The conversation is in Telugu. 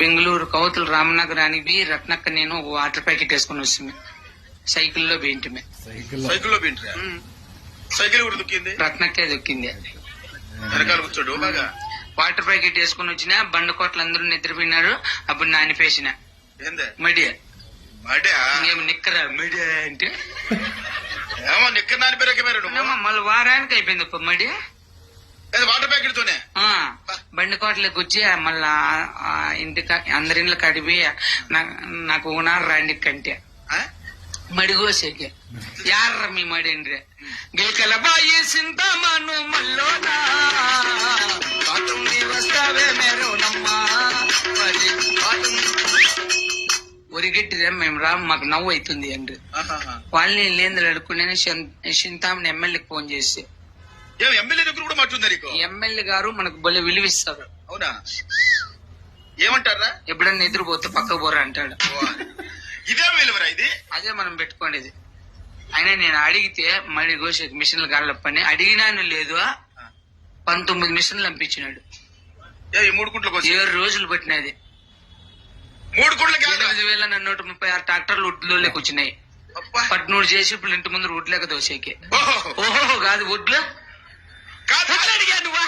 బెంగళూరు కౌతులు రామనగరానికి రత్నక్క నేను ఒక వాటర్ ప్యాకెట్ వేసుకుని వస్తుంది సైకిల్లో పెయింటమే. సైకిల్ సైకిల్లో బింట్రా సైకిల్ కూడా దుక్కింది? రత్నక్కే దొక్కింది. వెనకాల కూర్చోడు బాగా. వాటర్ ప్యాకెట్ వేసుకుని వచ్చిన బండకోట్లు అందరూ నిద్రపోయినారు అప్పుడు నానిపేసిన నిక్కర అంటే? ఏమో నిక్కర్ నాని పేరు మీరు నువ్వు. ఏమో మళ్ళీ వారానికి అయిపోయింది అప్ప మడి ఏది వాటర్ ప్యాకెట్ తోనే ఆ, బండికోట్లకి వచ్చి మళ్ళా ఆ ఇంటికి అందరి ఇంట్లో కడిపి నాకు ఉన్నారు రాండి కంటే? మడిగోసేకి యార్ర మీ మడి గిల్కల బాయి సింతమను మల్లోనా? వస్తావే ఒరిగట్టిరే మేము రా మాకు నవ్వు అవుతుంది అండి. వాళ్ళని లేందులు అడుక్కునే చింతామని ఎమ్మెల్యేకి ఫోన్ చేసి. ఎమ్మెల్యే దగ్గర కూడా మట్టుంది నీకు? ఎమ్మెల్యే గారు మనకు భలే విలువిస్తారు అవునా? ఏమంటారా? ఎప్పుడన్నా నిద్రపోతే పక్క పోరా అంటాడు. ఇదేం విలువరా ఇది. అదే మనం పెట్టుకోండి అయినా నేను అడిగితే మడి గోష మిషన్లు గాళ్ళప్పని అడిగినాను లేదు. పంతొమ్మిది మిషన్లు పంపించినాడు మూడు గుంట్లకు ఏడు రోజులు పట్టినది. మూడు గుంట్లకి ఎనిమిది వేల నూట ముప్పై ఆరు ట్రాక్టర్లు ఉడ్లోకి వచ్చినాయి. పట్నూరు చేసి ఇప్పుడు ఇంటి ముందు ఉడ్లేక దోసేకి. ఓహో. ఓహో కాదు ఒడ్లు కాదు. ఒడ్లు అడిగా నువ్వా